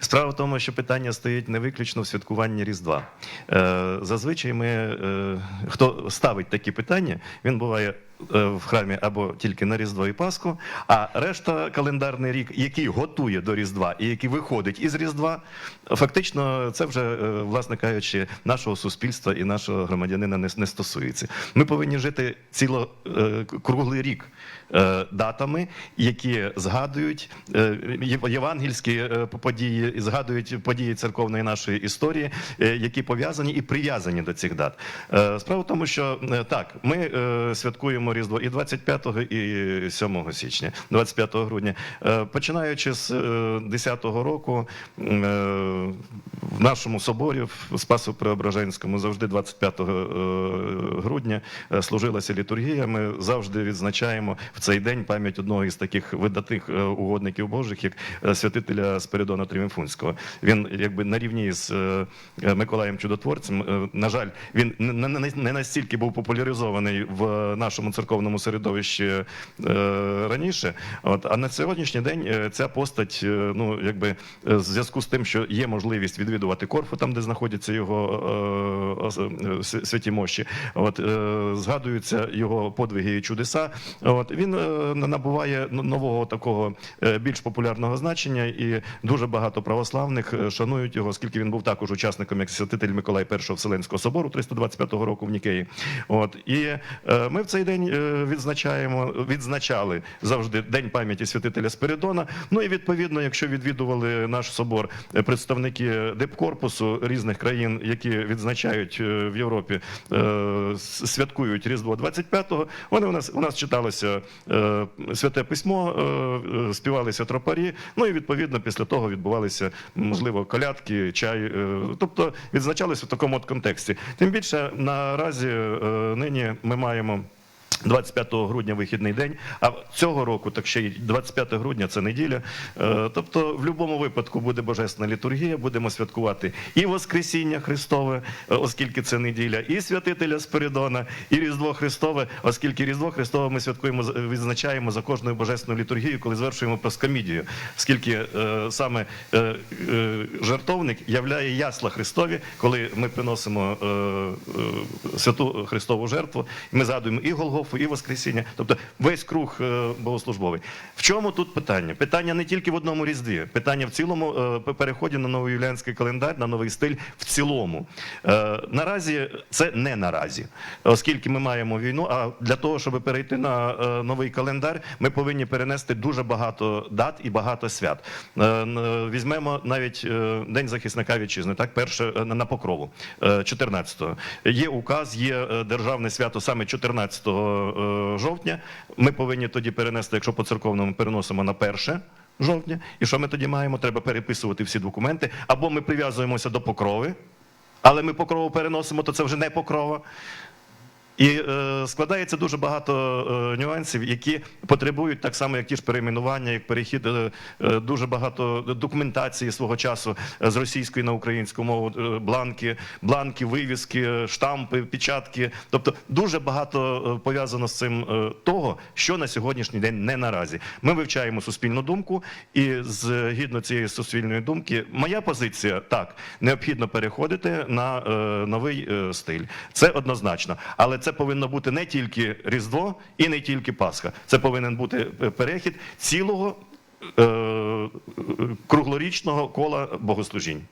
Справа в тому, що питання стоїть не виключно в святкуванні Різдва. Е, Зазвичай ми, е, хто ставить такі питання, він буває в храмі або тільки на Різдво і Пасху, а решта календарний рік, який готує до Різдва і який виходить із Різдва, фактично це вже, е, власне кажучи, нашого суспільства і нашого громадянина не, стосується. Ми повинні жити ціло е, круглий рік е, датами, які згадують е, євангельські е, події, згадують події церковної нашої історії, е, які пов'язані і прив'язані до цих дат. Е, Справа в тому, що е, так, ми е, святкуємо Різдво і 25 і 7 січня, 25 грудня. Е, Починаючи з 10-го року е, в нашому соборі в Спасу Преображенському завжди 25 е, грудня е, служилася літургія. Ми завжди відзначаємо в цей день пам'ять одного із таких видатних е, угодників Божих, як е, святителя Спиридона Тріумфунського. Він якби на рівні з е, Миколаєм Чудотворцем. е, На жаль, він не настільки був популяризований в нашому церковному середовищі е, раніше. От а на сьогоднішній день е, ця постать, е, ну якби в зв'язку з тим, що є можливість відвідувати Корфу, там де знаходяться його святі мощі. От згадуються його подвиги і чудеса. От він набуває нового такого більш популярного значення, і дуже багато православних шанують його, оскільки він був також учасником як святитель Миколай І Вселенського собору 325 року в Нікеї. От і ми в цей день е, відзначаємо, відзначали завжди день пам'яті святителя Спиридона. Ну і відповідно, якщо відвідували наш собор е, представники дипкорпусу різних країн, які відзначають е, в Європі, е, святкують Різдво 25-го, вони у нас у нас читалося святе письмо, співалися тропарі. Ну і відповідно після того відбувалися можливо колядки, чай. Тобто відзначалися в такому от контексті. Тим більше наразі нині ми маємо. 25 грудня вихідний день, а цього року, так ще й 25 грудня це неділя. Е, Тобто, в будь-якому випадку буде божественна літургія, будемо святкувати і Воскресіння Христове, е, оскільки це неділя, і святителя Спиридона, і Різдво Христове, оскільки Різдво Христове ми святкуємо відзначаємо за кожною божественною літургією, коли звершуємо проскомідію, оскільки е, саме жертовник являє ясла Христові, коли ми приносимо святу Христову жертву, ми згадуємо і Голгофу, і Воскресіння, тобто весь круг е, богослужбовий. В чому тут питання? Питання не тільки в одному різдві, питання в цілому е, переході на новоюліанський календар, на новий стиль в цілому. Е, Наразі це не наразі, оскільки ми маємо війну. А для того, щоб перейти на новий календар, ми повинні перенести дуже багато дат і багато свят. Візьмемо навіть День захисника вітчизни, так перше на покрову, е, 14-го. Є указ, є державне свято саме 14 е, жовтня. Ми повинні тоді перенести, якщо по церковному переносимо на перше. Жовтня, і що ми тоді маємо? Треба переписувати всі документи, або ми прив'язуємося до покрови, але ми покрову переносимо, то це вже не покрова. І е, складається дуже багато е, нюансів, які потребують так само, як ті ж перейменування, як перехід е, е, дуже багато документації свого часу е, з російської на українську мову, е, бланки, бланки, вивіски, е, штампи, печатки. Тобто дуже багато пов'язано з цим е, того, що на сьогоднішній день не наразі. Ми вивчаємо суспільну думку, і згідно цієї суспільної думки, моя позиція так необхідно переходити на е, новий е, стиль. Це однозначно, але це повинно бути не тільки Різдво і не тільки Пасха. Це повинен бути е, перехід цілого е, е, круглорічного кола богослужінь.